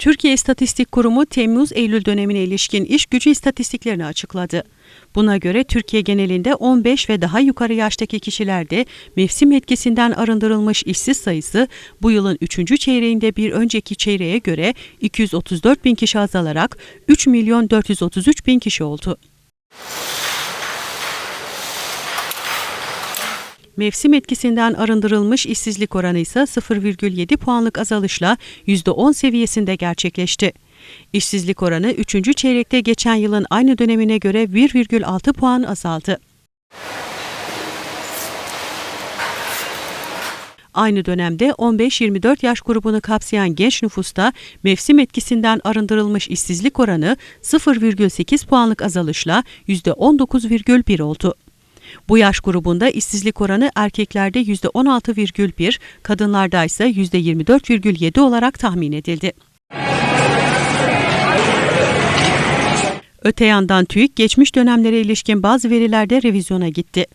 Türkiye İstatistik Kurumu Temmuz-Eylül dönemine ilişkin iş gücü istatistiklerini açıkladı. Buna göre Türkiye genelinde 15 ve daha yukarı yaştaki kişilerde mevsim etkisinden arındırılmış işsiz sayısı bu yılın 3. çeyreğinde bir önceki çeyreğe göre 234 bin kişi azalarak 3 milyon 433 bin kişi oldu. Mevsim etkisinden arındırılmış işsizlik oranı ise 0,7 puanlık azalışla %10 seviyesinde gerçekleşti. İşsizlik oranı 3. çeyrekte geçen yılın aynı dönemine göre 1,6 puan azaldı. Aynı dönemde 15-24 yaş grubunu kapsayan genç nüfusta mevsim etkisinden arındırılmış işsizlik oranı 0,8 puanlık azalışla %19,1 oldu. Bu yaş grubunda işsizlik oranı erkeklerde %16,1, kadınlarda ise %24,7 olarak tahmin edildi. Öte yandan TÜİK geçmiş dönemlere ilişkin bazı verilerde revizyona gitti.